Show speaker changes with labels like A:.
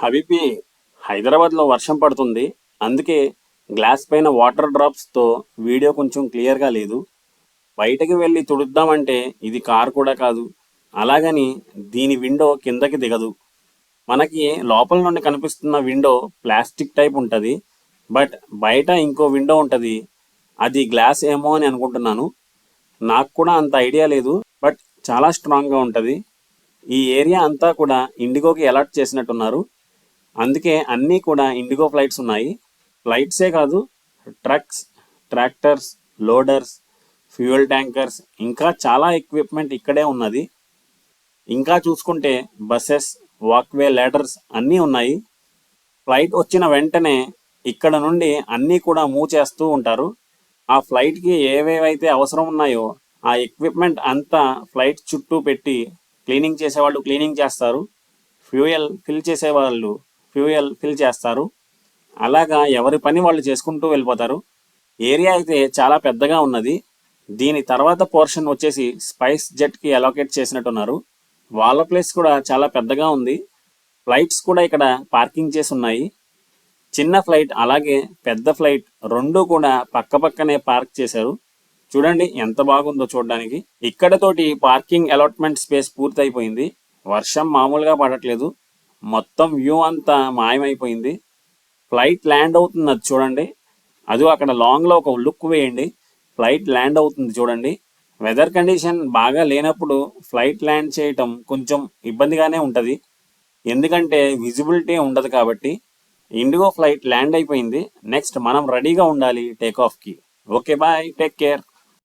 A: Habibi హైదరాబాద్లో వర్షం పడుతుంది. అందుకే గ్లాస్ పైన వాటర్ డ్రాప్స్తో వీడియో కొంచెం క్లియర్గా లేదు. బయటకు వెళ్ళి తుడుద్దామంటే ఇది కార్ కూడా కాదు. అలాగని దీని విండో కిందకి దిగదు. మనకి లోపల నుండి కనిపిస్తున్న విండో ప్లాస్టిక్ టైప్ ఉంటుంది. బట్ బయట ఇంకో విండో ఉంటుంది. అది గ్లాస్ ఏమో అని అనుకుంటున్నాను. నాకు కూడా అంత ఐడియా లేదు. బట్ చాలా స్ట్రాంగ్గా ఉంటుంది. ఈ ఏరియా అంతా కూడా ఇండిగోకి అలర్ట్ చేసినట్టున్నారు. అందుకే అన్నీ కూడా ఇండిగో ఫ్లైట్స్ ఉన్నాయి. ఫ్లైట్సే కాదు trucks tractors loaders fuel tankers ఇంకా చాలా ఎక్విప్మెంట్ ఇక్కడే ఉన్నది. ఇంకా చూసుకుంటే బస్సెస్ వాక్వే ల్యాడర్స్ అన్నీ ఉన్నాయి. ఫ్లైట్ వచ్చిన వెంటనే ఇక్కడ నుండి అన్నీ కూడా మూవ్ చేస్తూ ఉంటారు. ఆ ఫ్లైట్కి ఏవేవైతే అవసరం ఉన్నాయో ఆ ఎక్విప్మెంట్ అంతా ఫ్లైట్ చుట్టూ పెట్టి క్లీనింగ్ చేసేవాళ్ళు క్లీనింగ్ చేస్తారు. ఫ్యూయల్ ఫిల్ చేసేవాళ్ళు ఫ్యూయల్ ఫిల్ చేస్తారు. అలాగా ఎవరి పని వాళ్ళు చేసుకుంటూ వెళ్ళిపోతారు. ఏరియా అయితే చాలా పెద్దగా ఉన్నది. దీని తర్వాత పోర్షన్ వచ్చేసి స్పైస్ జెట్కి అలోకేట్ చేసినట్టున్నారు. వాళ్ళ ప్లేస్ కూడా చాలా పెద్దగా ఉంది. ఫ్లైట్స్ కూడా ఇక్కడ పార్కింగ్ చేసి ఉన్నాయి. చిన్న ఫ్లైట్ అలాగే పెద్ద ఫ్లైట్ రెండు కూడా పక్క పక్కనే పార్క్ చేశారు. చూడండి ఎంత బాగుందో చూడడానికి. ఇక్కడతోటి పార్కింగ్ అలాట్మెంట్ స్పేస్ పూర్తయిపోయింది. వర్షం మామూలుగా పడట్లేదు. మొత్తం వ్యూ అంతా మాయమైపోయింది. ఫ్లైట్ ల్యాండ్ అవుతుంది అది చూడండి. అది అక్కడ లాంగ్లో ఒక లుక్ వేయండి. ఫ్లైట్ ల్యాండ్ అవుతుంది చూడండి. వెదర్ కండిషన్ బాగా లేనప్పుడు ఫ్లైట్ ల్యాండ్ చేయటం కొంచెం ఇబ్బందిగానే ఉంటుంది. ఎందుకంటే విజిబిలిటీ ఉండదు కాబట్టి ఇండిగో ఫ్లైట్ ల్యాండ్ అయిపోయింది. నెక్స్ట్ మనం రెడీగా ఉండాలి టేక్ ఆఫ్కి ఓకే బాయ్ టేక్ కేర్